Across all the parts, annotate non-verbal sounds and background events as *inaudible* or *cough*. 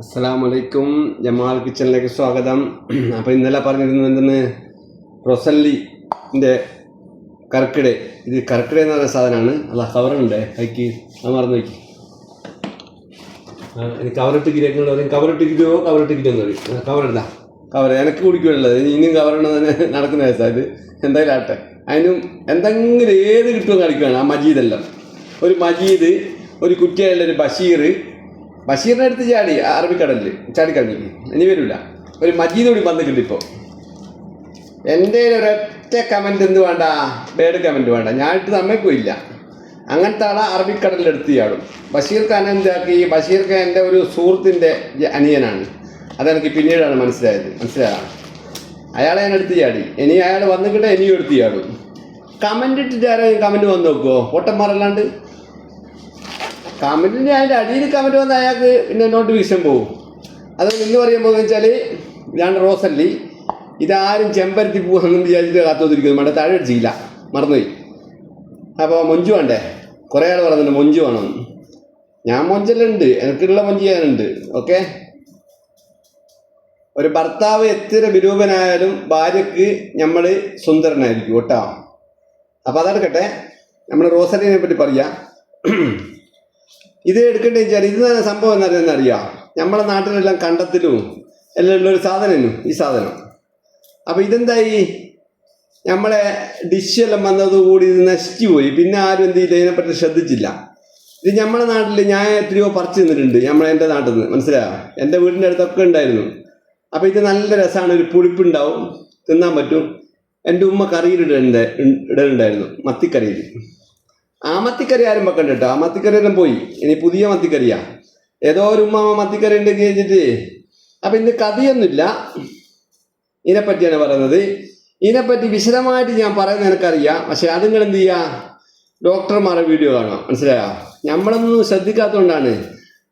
അസ്സലാമു അലൈക്കും ജമാൽ കിച്ചണിലേക്ക് സ്വാഗതം. *clears throat* അപ്പോൾ ഇന്നലെ പറഞ്ഞിരുന്നത് എന്തെന്ന്? റൊസല്ലിന്റെ കർക്കിട. ഇത് കർക്കിട എന്ന് പറയുന്ന സാധനമാണ്. അല്ല കവറുണ്ട് കൈക്ക്. അത് മറന്നു വയ്ക്കും കവറിട്ട് കിരിയൊക്കെ പറയും. കവറിട്ട് കിരിയോ കവറിട്ട് കിരിയോ എന്ന് പറയും. കവറിടാ കവർ എനിക്ക് കുടിക്കുള്ളത് ഇനിയും കവറിട തന്നെ നടക്കുന്ന ദിവസം ഇത്. എന്തായാലും ആട്ടെ അതിനും എന്തെങ്കിലും ഏത് കിട്ടുമോ കളിക്കുകയാണ് ആ മജീദെല്ലാം ഒരു മജീദ് ഒരു കുറ്റിയായുള്ള ഒരു ബഷീർ ബഷീറിനെ അടുത്ത് ചാടി അറബിക്കടലിൽ ചാടിക്കളഞ്ഞു ഇനി വരില്ല ഒരു മജീദ് കൂടി വന്നിട്ടുണ്ട് ഇപ്പോൾ എന്റെ ഒരൊറ്റ കമന്റ് എന്ത് വേണ്ട? ബേഡ് കമന്റ് വേണ്ട. ഞാനിട്ട് പോയില്ല. അങ്ങനത്തെ ആളെ അറബിക്കടലിലെടുത്ത് ചാടും. ബഷീർ ഖാൻ എന്താക്കി? ബഷീർ ഖാൻ എന്റെ ഒരു സുഹൃത്തിന്റെ അനിയനാണ്. അതെനിക്ക് പിന്നീടാണ് മനസ്സിലായത്. മനസ്സിലായ? അയാളെ ഞാൻ എടുത്ത് ചാടി. ഇനി അയാൾ വന്നിട്ട് ഇനിയും എടുത്ത് ചാടും. കമന്റ് ഇട്ടിട്ട് ആരെങ്കിലും കമന്റ് വന്ന് നോക്കുമോ പൊട്ടന്മാരല്ലാണ്ട് കമന്റിന്റെ അതിന്റെ അടിയിൽ കമന്റ് വന്ന അയാൾക്ക് പിന്നെ നോട്ടിഫിക്കേഷൻ പോകും അതുകൊണ്ട് ഇന്ന് പറയുമ്പോൾ എന്ന് വെച്ചാൽ ഇതാണ് റോസല്ലി. ഇതാരും ചെമ്പരത്തി പൂവെന്ന് വിചാരിച്ചിട്ട് കാത്തോതിരിക്കുന്നു മറ്റേ താഴെ അടിച്ചില്ല. മറന്നുപോയി. അപ്പോൾ മൊഞ്ചു വേണ്ടേ? കുറേ ആൾ പറയുന്നുണ്ട് മൊഞ്ചു വേണം. ഞാൻ മൊഞ്ചലുണ്ട്. എനിക്കുള്ള മൊഞ്ച് ചെയ്യാനുണ്ട് ഓക്കെ? ഒരു ഭർത്താവ് എത്ര വിരൂപനായാലും ഭാര്യക്ക് നമ്മൾ സുന്ദരനായിരിക്കും. കേട്ടോ? അപ്പോൾ അതെടുക്കട്ടെ നമ്മൾ റോസലിനെ പറ്റി പറയാം. ഇത് എടുക്കേണ്ടത് വെച്ചാൽ ഇത് തന്നെ സംഭവം എന്താണെന്ന് അറിയാം? നമ്മളെ നാട്ടിലെല്ലാം കണ്ടത്തിലും എല്ലാം ഉള്ള ഒരു സാധനം ഈ സാധനം. അപ്പോൾ ഇതെന്തായി? നമ്മളെ ഡിഷെല്ലാം വന്നതുകൂടി ഇത് നശിച്ചു പോയി. പിന്നെ ആരും എന്ത് ചെയ്യില്ല ഇതിനെപ്പറ്റി ശ്രദ്ധിച്ചില്ല. ഇത് നമ്മളെ നാട്ടിൽ ഞാൻ എത്രയോ പറിച്ചു നിന്നിട്ടുണ്ട് നമ്മളെ എന്റെ നാട്ടിൽ നിന്ന് മനസ്സിലായോ? എന്റെ വീടിന്റെ അടുത്തൊക്കെ ഉണ്ടായിരുന്നു. അപ്പോൾ ഇത് നല്ല രസമാണ്. ഒരു പുളിപ്പുണ്ടാവും. തിന്നാൻ പറ്റും. എന്റെ ഉമ്മ കറിയിലിടണ്ട ഇടലുണ്ടായിരുന്നു. മത്തിക്കറിയിൽ ആ മത്തിക്കറി ആരും വെക്കണ്ട കേട്ടോ ആ മത്തിക്കറിയെല്ലാം പോയി. ഇനി പുതിയ മത്തിക്കറിയാ. ഏതോ ഒരു ഉമ്മ മത്തിക്കറി ഉണ്ടെങ്കിൽ കഴിഞ്ഞിട്ട് അപ്പം ഇന്ന് കഥയൊന്നുമില്ല. ഇതിനെപ്പറ്റിയാണ് പറയുന്നത്. ഇതിനെപ്പറ്റി വിശദമായിട്ട് ഞാൻ പറയുന്നത് എനിക്കറിയാം പക്ഷെ അത് നിങ്ങൾ എന്ത് ചെയ്യുക ഡോക്ടർമാരുടെ വീഡിയോ കാണാം മനസ്സിലായോ? നമ്മളൊന്നും ശ്രദ്ധിക്കാത്തതുകൊണ്ടാണ്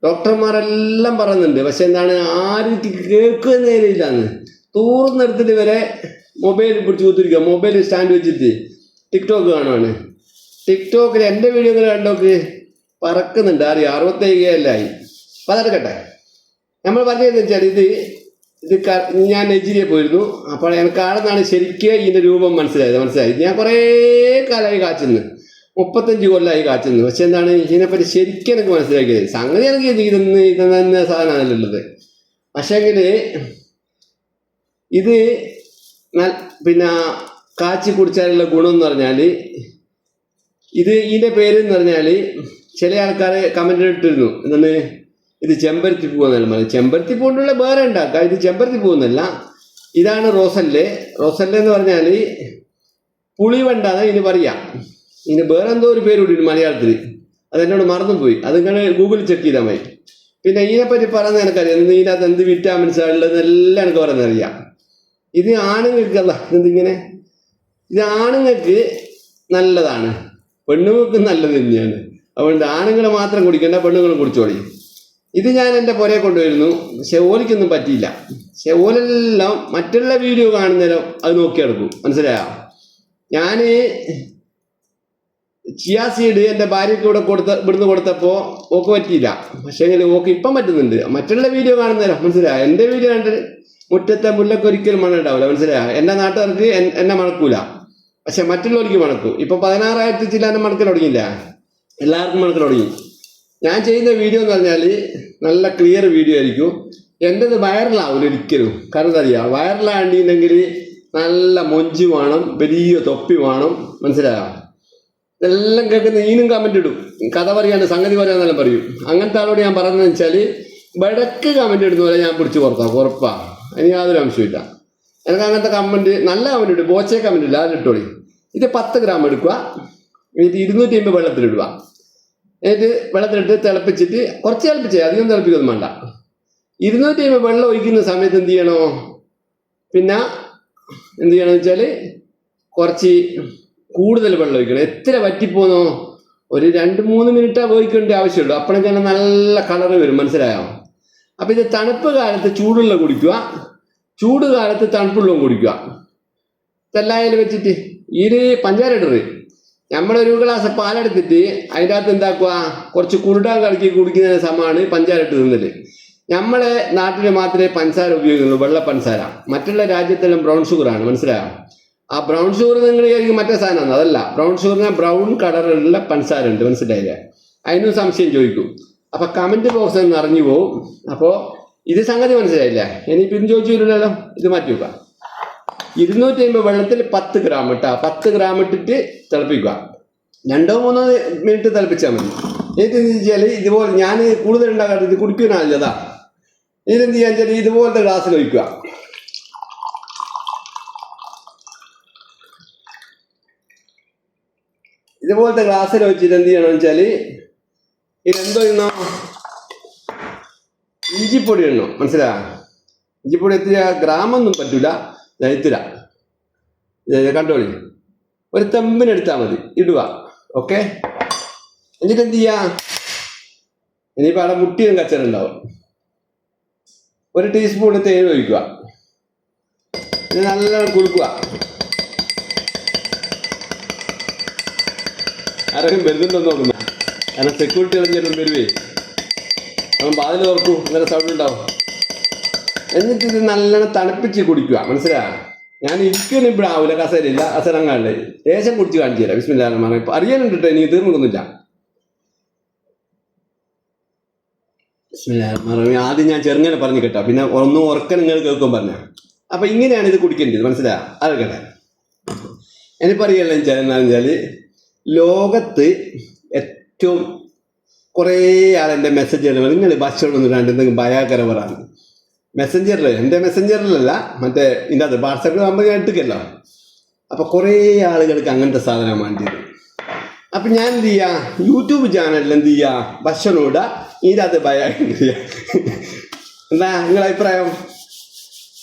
ഡോക്ടർമാരെല്ലാം പറയുന്നുണ്ട്. പക്ഷെ എന്താണ്? ആരും കേൾക്കുക നേരെയില്ലാന്ന് തൂർന്നെടുത്തിട്ട് വരെ മൊബൈൽ പിടിച്ച് കുത്തിരിക്കുക. മൊബൈൽ സ്റ്റാൻഡ് വെച്ചിട്ട് ടിക്ടോക്ക് കാണുവാണ്. ടിക്ടോക്കിൽ എന്റെ വീഡിയോകൾ കണ്ടോക്ക് പറക്കുന്നുണ്ട്. അറിയാം അറുപത്തേഴ് അപ്പം അതെടുക്കട്ടെ നമ്മൾ പറഞ്ഞതെന്ന് വെച്ചാൽ ഇത് ഇത് ക- ഞാൻ നൈജീരിയ പോയിരുന്നു. അപ്പോൾ എനിക്ക് ആടെന്നാണ് ശരിക്കും ഇതിന്റെ രൂപം മനസ്സിലായത്. മനസ്സിലായി? ഞാൻ കുറേ കാലമായി കാച്ചുന്നു മുപ്പത്തഞ്ച് കൊല്ലമായി കാച്ചുന്നു പക്ഷെ എന്താണ്? ഇതിനെപ്പറ്റി ശരിക്കും എനിക്ക് മനസ്സിലാക്കിയത് സംഗതി എനിക്ക് ഇത് ഇതെന്ന് ഇതെന്ന സാധനമാണല്ലോ ഉള്ളത്. പക്ഷേങ്കിൽ ഇത് പിന്നെ കാച്ചി കുടിച്ചാലുള്ള ഗുണം എന്ന് പറഞ്ഞാൽ ഇത് ഇതിന്റെ പേര് എന്ന് പറഞ്ഞാൽ ചില ആൾക്കാർ കമന്റ് ഇട്ടിരുന്നു. എന്താണ്? ഇത് ചെമ്പരത്തി പൂവെന്നല്ല മതി ചെമ്പരത്തി പൂണ്ടുള്ള വേറെ ഉണ്ടാക്കാം ഇത് ചെമ്പരത്തി പൂവെന്നല്ല ഇതാണ് റോസല്ല്. റോസല്ല് എന്ന് പറഞ്ഞാൽ പുളിവണ്ടാന്ന് ഇതിന് പറയാം. ഇതിന് വേറെ എന്തോ ഒരു പേര് കൂടി മലയാളത്തിൽ അതെന്നോട് മറന്നുപോയി. അത് നിങ്ങൾ ഗൂഗിളിൽ ചെക്ക് ചെയ്താൽ മതി. പിന്നെ ഇതിനെപ്പറ്റി പറയുന്നത് എനിക്കറിയാം. ഇതിനകത്ത് എന്ത് വിറ്റാമിൻസ് ഉള്ളതെന്നെല്ലാം എനിക്ക് പറയുന്നത് അറിയാം. ഇത് ആണുങ്ങൾക്കല്ല. എന്തിങ്ങനെ ഇത് ആണുങ്ങൾക്ക് നല്ലതാണ്. പെണ്ണുങ്ങൾക്ക് നല്ലത് തന്നെയാണ്. അതുകൊണ്ട് ആണുങ്ങൾ മാത്രം കുടിക്കേണ്ട പെണ്ണുങ്ങളും കുടിച്ചോളി ഇത് ഞാൻ എന്റെ പുരയെ കൊണ്ടുവരുന്നു. പക്ഷെ ഓലിക്കൊന്നും പറ്റിയില്ല. പക്ഷെ ഓലെല്ലാം മറ്റുള്ള വീഡിയോ കാണുന്നേരം അത് നോക്കിയെടുക്കും. മനസ്സിലായോ? ഞാൻ ചിയാ സീഡ് എന്റെ ഭാര്യയ്ക്ക് ഇവിടെ കൊടുത്ത ഇവിടുന്ന് കൊടുത്തപ്പോൾ ഓക്ക് പറ്റിയില്ല. പക്ഷേ എങ്കിൽ ഓക്ക് ഇപ്പം പറ്റുന്നുണ്ട്. മറ്റുള്ള വീഡിയോ കാണുന്നേരം മനസ്സിലായോ? എന്റെ വീഡിയോ കണ്ടിട്ട് മുറ്റത്തെ മുല്ലക്കൊരിക്കലും മണ്ണുണ്ടാവില്ല മനസ്സിലായോ? എന്റെ നാട്ടുകാർക്ക് എന്നെ മണക്കൂല. പക്ഷെ മറ്റുള്ളവർക്ക് മണക്കും. ഇപ്പൊ പതിനാറായിരത്തി ചില്ലാനും മണക്കൽ തുടങ്ങിയില്ല? എല്ലാവർക്കും മണക്കൽ തുടങ്ങി. ഞാൻ ചെയ്യുന്ന വീഡിയോ എന്ന് പറഞ്ഞാൽ നല്ല ക്ലിയർ വീഡിയോ ആയിരിക്കും. എന്റെത് വൈറലാവില്ല ഒരിക്കലും. കാരണം അറിയാം? വൈറലാണ്ടിട്ടുണ്ടെങ്കിൽ നല്ല മൊഞ്ചി വേണം വലിയ തൊപ്പി വേണം. മനസ്സിലായോ? ഇതെല്ലാം കേൾക്കുന്ന ഈനും കമന്റ് ഇടും. കഥ പറയാണ്ട് സംഗതി പറയാന്നെല്ലാം പറയും. അങ്ങനത്തെ ആളോട് ഞാൻ പറഞ്ഞതെന്ന് വെച്ചാൽ വടക്ക് കമന്റ് ഇടുന്ന പോലെ ഞാൻ പിടിച്ച് പുറത്താക്കും. ഉറപ്പാണ് അതിന് യാതൊരു അംശമില്ല എനിക്ക് അങ്ങനത്തെ കമന്റ് നല്ല കമന്റ് ഇടും. ബോച്ചെ കമന്റ് ഇല്ല അതിലിട്ടോളി ഇത് പത്ത് ഗ്രാം എടുക്കുക. എന്നിട്ട് ഇരുന്നൂറ്റി അമ്പത് വെള്ളത്തിലിടുക എന്നിട്ട് വെള്ളത്തിലിട്ട് തിളപ്പിച്ചിട്ട് കുറച്ച് തിളപ്പിച്ചേ അധികം തിളപ്പിക്കൊന്നും വേണ്ട. ഇരുന്നൂറ്റി അമ്പത് വെള്ളം ഒഴിക്കുന്ന സമയത്ത് എന്ത് ചെയ്യണോ? പിന്നെ എന്ത് ചെയ്യണമെന്ന് വെച്ചാൽ കുറച്ച് കൂടുതൽ വെള്ളം ഒഴിക്കണം. എത്ര വറ്റിപ്പോന്നോ? ഒരു രണ്ട് മൂന്ന് മിനിറ്റ് ഒഴിക്കേണ്ട ആവശ്യമുള്ളൂ. അപ്പോഴേക്കും തന്നെ നല്ല കളറ് വരും. മനസ്സിലായോ? അപ്പം ഇത് തണുപ്പ് കാലത്ത് ചൂടുള്ള കുടിക്കുക. ചൂട് കാലത്ത് തണുപ്പുള്ളവും കുടിക്കുക. തെല്ലായിൽ വെച്ചിട്ട് ഈര് പഞ്ചാര ഇടറ് നമ്മളൊരു ഗ്ലാസ് പാലെടുത്തിട്ട് അതിന്റെ അകത്ത് എന്താക്കുക? കുറച്ച് കുരുടാൻ കലക്കി കുടിക്കുന്ന സമയമാണ് പഞ്ചാര ഇട്ട് തിന്നൽ നമ്മളെ നാട്ടിൽ മാത്രമേ പഞ്ചാര ഉപയോഗിക്കുന്നുള്ളൂ വെള്ള പഞ്ചാര മറ്റുള്ള രാജ്യത്തെല്ലാം ബ്രൗൺ ഷുഗറാണ് മനസ്സിലായോ? ആ ബ്രൗൺ ഷുഗർ നിങ്ങൾ വിചാരിക്കും മറ്റേ സാധനമാണ് അതല്ല. ബ്രൗൺ ഷുഗറിന് ബ്രൗൺ കളറിലുള്ള പഞ്ചസാര ഉണ്ട് മനസ്സിലായില്ലേ? അതിനും സംശയം ചോദിക്കും. അപ്പോൾ കമന്റ് ബോക്സ് അറിഞ്ഞു പോവും അപ്പോൾ ഇത് സംഗതി മനസ്സിലായില്ലേ? പിന്നെ ചോദിച്ചു ചോദിച്ചില്ലല്ലോ ഇത് മാറ്റി വെക്കുക. ഇരുന്നൂറ്റി അമ്പത് വെള്ളത്തിൽ പത്ത് ഗ്രാം ഇട്ടാ പത്ത് ഗ്രാം ഇട്ടിട്ട് തിളപ്പിക്കുക. രണ്ടോ മൂന്നോ മിനിറ്റ് തിളപ്പിച്ചാൽ മതി. എന്നിട്ട് എന്ത് വെച്ചാൽ ഇതുപോലെ ഞാൻ കൂടുതൽ ഉണ്ടാകാറ് ഇത് കുടിക്കാനല്ലതാ ഇതിനെന്ത് ചെയ്യാന്ന് വെച്ചാൽ ഇതുപോലത്തെ ഗ്ലാസ്സിൽ ഒഴിക്കുക. ഇതുപോലത്തെ ഗ്ലാസ്സിൽ വെച്ചിട്ട് എന്ത് ചെയ്യണമെന്ന് വെച്ചാൽ ഇതെന്തോ ഇന്നോ ഇഞ്ചിപ്പൊടി എണ്ണം മനസ്സിലാ ഇഞ്ചിപ്പൊടി എത്തിയ ഗ്രാമൊന്നും പറ്റൂല. എത്തില്ല കണ്ടോളി. ഒരു തെമ്പിനെടുത്താൽ മതി. ഇടുക. ഓക്കെ? എന്നിട്ട് എന്ത് ചെയ്യാ? ഇനിയിപ്പോൾ അവിടെ മുട്ടിയും കച്ചറുണ്ടാവും ഒരു ടീസ്പൂൺ തേൻ ഒഴിക്കുക. നല്ലോണം കുലുക്കുക ആരെങ്കിലും വരുന്നുണ്ടോ നോക്കുന്ന കാരണം സെക്യൂരിറ്റി ഇളഞ്ഞിട്ടും വരുവേ. അവൻ പാതിൽ തുറക്കൂ നല്ല സൗണ്ട് ഉണ്ടാവും. എന്നിട്ട് ഇത് നല്ലോണം തണുപ്പിച്ച് കുടിക്കുക മനസ്സിലാ ഞാൻ ഇരിക്കുന്നു ഇവിടെ ആവില്ല കസേരയില്ല അസരങ്ങാണ്ട്. ലേശം കുടിച്ച് കാണിച്ചു തരാം. വിസ്മില്ലാന്ന് ഇപ്പൊ അറിയാനുണ്ട് കേട്ടോ തീർന്നൊന്നുമില്ല. ബിസ്മില്ലാഹിർറഹ്മാനിർറഹീം. ആദ്യം ഞാൻ ചെറുങ്ങനെ പറഞ്ഞു കേട്ടോ. പിന്നെ ഒന്നും ഉറക്കം നിങ്ങൾ കേൾക്കും പറഞ്ഞ അപ്പൊ ഇങ്ങനെയാണ് ഇത് കുടിക്കേണ്ടത് മനസ്സിലാ അതൊക്കെ എനിക്ക് പറയല്ലോ എന്താണെന്ന് വെച്ചാൽ ലോകത്ത് ഏറ്റവും കുറേ ആൾ എന്റെ മെസ്സേജ് ചെയ്യണം നിങ്ങൾ ഭക്ഷണം രണ്ട് എന്തെങ്കിലും ഭയാകര പറയാണ് മെസ്സഞ്ചറിൽ എന്റെ മെസ്സഞ്ചറിലല്ല മറ്റേ ഇതിന്റെ അത് വാട്സപ്പിൽ നമ്മൾ ഞാൻ ഇട്ടിക്കല്ലോ അപ്പോൾ കുറേ ആളുകൾക്ക് അങ്ങനത്തെ സാധനം വേണ്ടിയത്. അപ്പം ഞാൻ എന്ത് ചെയ്യുക യൂട്യൂബ് ചാനലിൽ എന്ത് ചെയ്യുക ഭക്ഷണം ഇടുക ഇതിന്റെ അത് ഭയം എന്താ നിങ്ങളുടെ അഭിപ്രായം?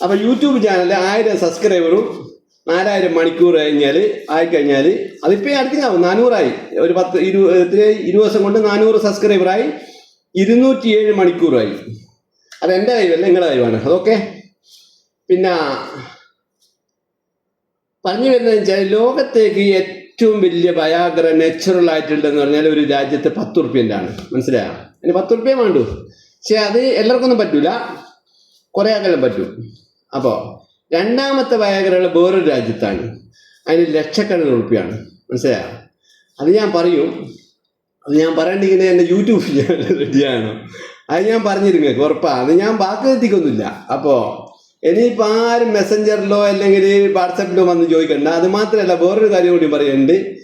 അപ്പം യൂട്യൂബ് ചാനലിൽ ആയിരം സബ്സ്ക്രൈബറും നാലായിരം മണിക്കൂർ കഴിഞ്ഞാൽ ആയിക്കഴിഞ്ഞാൽ അതിപ്പോൾ അടുത്തിനാവും നാനൂറായി. ഒരു പത്ത് ഇരു ഇരു ദിവസം കൊണ്ട് നാനൂറ് സബ്സ്ക്രൈബറായി ഇരുന്നൂറ്റി ഏഴ് മണിക്കൂറായി. അത് എന്റെ കഴിവല്ല നിങ്ങളുടെ കഴിവാണ്. അതൊക്കെ? പിന്നെ പറഞ്ഞു വരുന്നത് വെച്ചാൽ ലോകത്തേക്ക് ഏറ്റവും വലിയ ഭയാഗ്ര നാച്ചുറൽ ആയിട്ടുള്ളതെന്ന് പറഞ്ഞാൽ ഒരു രാജ്യത്ത് പത്ത് ഉറുപ്പ്യന്റെ ആണ് മനസ്സിലായോ? അതിന് പത്ത് ഉറുപ്പ്യ വേണ്ടു. പക്ഷേ അത് എല്ലാവർക്കൊന്നും പറ്റൂല. കുറേ ആക്കെല്ലാം പറ്റും. അപ്പോൾ രണ്ടാമത്തെ ഭയാകരമുള്ള വേറൊരു രാജ്യത്താണ്. അതിന് ലക്ഷക്കണക്കിന് റുപ്പിയാണ് മനസ്സിലായോ? അത് ഞാൻ പറയും. അത് ഞാൻ പറയണ്ടിങ്ങനെ എന്റെ യൂട്യൂബ് ചാനൽ റെഡിയാണ് അത് ഞാൻ പറഞ്ഞിരുന്നു ഉറപ്പാ. അത് ഞാൻ വാക്ക് എത്തിക്കൊന്നുമില്ല അപ്പോൾ ഇനിയിപ്പോൾ ആരും മെസ്സഞ്ചറിലോ അല്ലെങ്കിൽ വാട്സപ്പിലോ വന്ന് ചോദിക്കണ്ട. അത് മാത്രമല്ല വേറൊരു കാര്യം കൂടി പറയുന്നുണ്ട്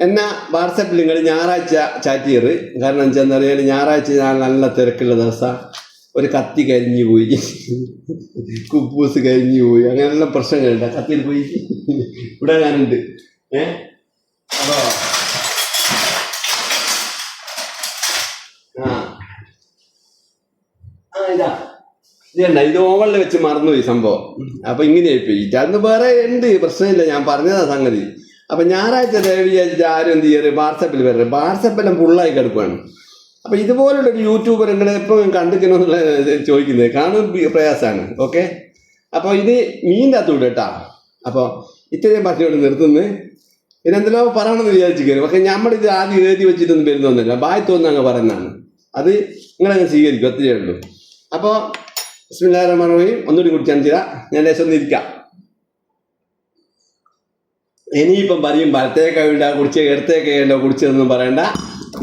എന്നാ വാട്സപ്പിൽ നിങ്ങൾ ഞായറാഴ്ച ചാറ്റ് ചെയ്യറ് കാരണം എന്താ പറഞ്ഞാൽ ഞായറാഴ്ച ഞാൻ നല്ല തിരക്കുള്ള ദിവസം. ഒരു കത്തി കരിഞ്ഞു പോയി. കുപ്പൂസ് കരിഞ്ഞു പോയി. അങ്ങനെയുള്ള പ്രശ്നങ്ങളുണ്ട്. കത്തിയിൽ പോയി. ഇവിടെ ഞാനുണ്ട്. ഏ? അപ്പോ ആ. ഇതാ. ഇത് ഓവളിൽ വെച്ച് മറന്നുപോയി സംഭവം. അപ്പൊ ഇങ്ങനെയായി പോയി ഇതാന്ന് വേറെ ഉണ്ട്. പ്രശ്നമില്ല. ഞാൻ പറഞ്ഞതാ സംഗതി. അപ്പൊ ഞായറാഴ്ച വിചാരിച്ചിട്ട് ആരും എന്ത് ചെയ്യാറ് വാട്സപ്പിൽ വരരുത്. വാട്സപ്പെല്ലാം ഫുള്ളായി കിടക്കുകയാണ് അപ്പൊ ഇതുപോലുള്ള ഒരു യൂട്യൂബർ നിങ്ങൾ എപ്പോഴും കണ്ടിരിക്കണമെന്നുള്ള ചോദിക്കുന്നത് കാണും പ്രയാസമാണ് ഓക്കെ അപ്പോൾ ഇത് മീന്റെ അകത്ത് വിടും കേട്ടോ. അപ്പോൾ ഇത്രയും പറഞ്ഞുകൊണ്ട് നിർത്തുന്നു. ഇതെന്തെല്ലോ പറയണമെന്ന് വിചാരിച്ചിരിക്കുന്നു പക്ഷെ നമ്മളിത് ആദ്യം എഴുതി വെച്ചിട്ടൊന്നും വരുന്നൊന്നുമില്ല. ബായ് തോന്നുന്ന അങ്ങ് പറയുന്നതാണ്. അത് നിങ്ങളങ്ങ് സ്വീകരിക്കും ഒത്തിരി ഉള്ളൂ. അപ്പോൾ ബിസ്മില്ലാഹിറഹ്മാനിറഹീം ഒന്നുകൂടി കുടിച്ചാൽ തരാം ഞാൻ ലേശം ഇരിക്കാം. ഇനിയിപ്പം പറയും വലത്തേ കൈയുണ്ട കുടിച്ച് ഇടത്തേ കൈയുണ്ട കുടിച്ചതെന്നും പറയണ്ട.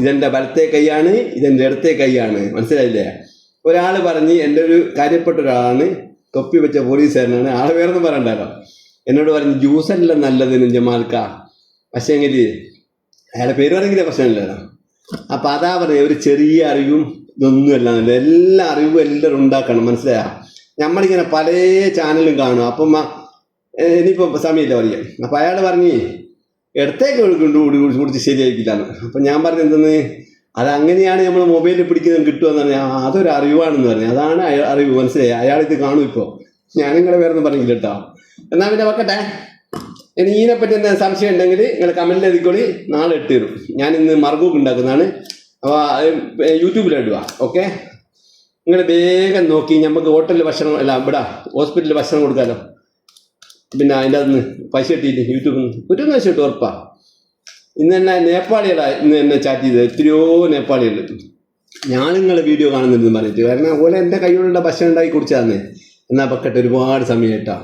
ഇതെന്റെ വലത്തെ കൈയാണ് ഇതെന്റെ ഇടത്തെ കൈയാണ്. മനസ്സിലായില്ലേ? ഒരാൾ പറഞ്ഞ് എന്റെ ഒരു കാര്യപ്പെട്ട ഒരാളാണ് തൊപ്പി വെച്ച പോലീസുകാരനാണ്. ആളെ വേറൊന്നും പറയണ്ടല്ലോ എന്നോട് പറഞ്ഞ് ജ്യൂസെല്ലാം നല്ലതിന് ജമാൽക്ക പക്ഷേങ്കിൽ അയാളുടെ പേര് പറഞ്ഞെങ്കിലേ പ്രശ്നമില്ലല്ലോ. അപ്പം അതാ പറഞ്ഞ ഒരു ചെറിയ അറിവും ഇതൊന്നുമല്ല എല്ലാ അറിവും എല്ലാവരും ഉണ്ടാക്കണം മനസ്സിലായോ? നമ്മളിങ്ങനെ പല ചാനലും കാണും. അപ്പം ഇനിയിപ്പോൾ സമയമില്ല പറയാം. അപ്പം അയാൾ പറഞ്ഞ് ഇടത്തേക്ക് ഒഴുക്കുണ്ട് കൂടി കുടിച്ച് കുടിച്ച് ശരിയാക്കിയിട്ടാണ് അപ്പം ഞാൻ പറഞ്ഞത് എന്തെന്ന്? അത് അങ്ങനെയാണ് നമ്മൾ മൊബൈലിൽ പിടിക്കുന്നത് കിട്ടുമെന്ന് പറഞ്ഞാൽ അതൊരു അറിവാണെന്ന് പറഞ്ഞു. അതാണ് അറിവ്. മനസ്സിലായി? അയാൾ ഇത് കാണും ഇപ്പോൾ ഞാൻ നിങ്ങളെ വേറെ ഒന്നും പറഞ്ഞില്ല കേട്ടോ. എന്നാൽ പിന്നെ വെക്കട്ടെ. ഇനി ഇതിനെപ്പറ്റി എന്താ സംശയം ഉണ്ടെങ്കിൽ നിങ്ങൾ കമന്റിൽ എഴുതിക്കോളി. നാളെ ഇട്ട് തരും ഞാൻ ഇന്ന് മർഗൂക്ക് ഉണ്ടാക്കുന്നതാണ്. അപ്പോൾ യൂട്യൂബിലിടുക ഓക്കെ? നിങ്ങൾ വേഗം നോക്കി. നമുക്ക് ഹോട്ടലിൽ ഭക്ഷണം അല്ല ഇവിടെ ഹോസ്പിറ്റലിൽ ഭക്ഷണം കൊടുക്കാമല്ലോ പിന്നെ അതിന്റെ നിന്ന് പൈസ കിട്ടിയിട്ട് യൂട്യൂബിൽ നിന്ന് ഒരു പൈസ കിട്ടും ഉറപ്പാ. ഇന്ന് തന്നെ നേപ്പാളികളാ ഇന്ന് എന്നെ ചാറ്റ് ചെയ്തത്. എത്രയോ നേപ്പാളികൾ ഞാൻ നിങ്ങളെ വീഡിയോ കാണുന്നുണ്ടെന്ന് പറഞ്ഞിട്ട്. കാരണം അതുപോലെ എന്റെ കയ്യിലുള്ള ഭക്ഷണം ഉണ്ടാക്കി കുടിച്ചാന്ന് എന്നാ പക്കട്ട് ഒരുപാട് സമയം കേട്ടാ